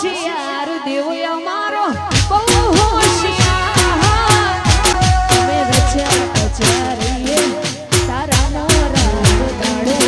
હોશિયાર દેવ અમારો બહુ હોશિયાર. અમે રચ્યા પચારીએ તારા નો રાત દાડો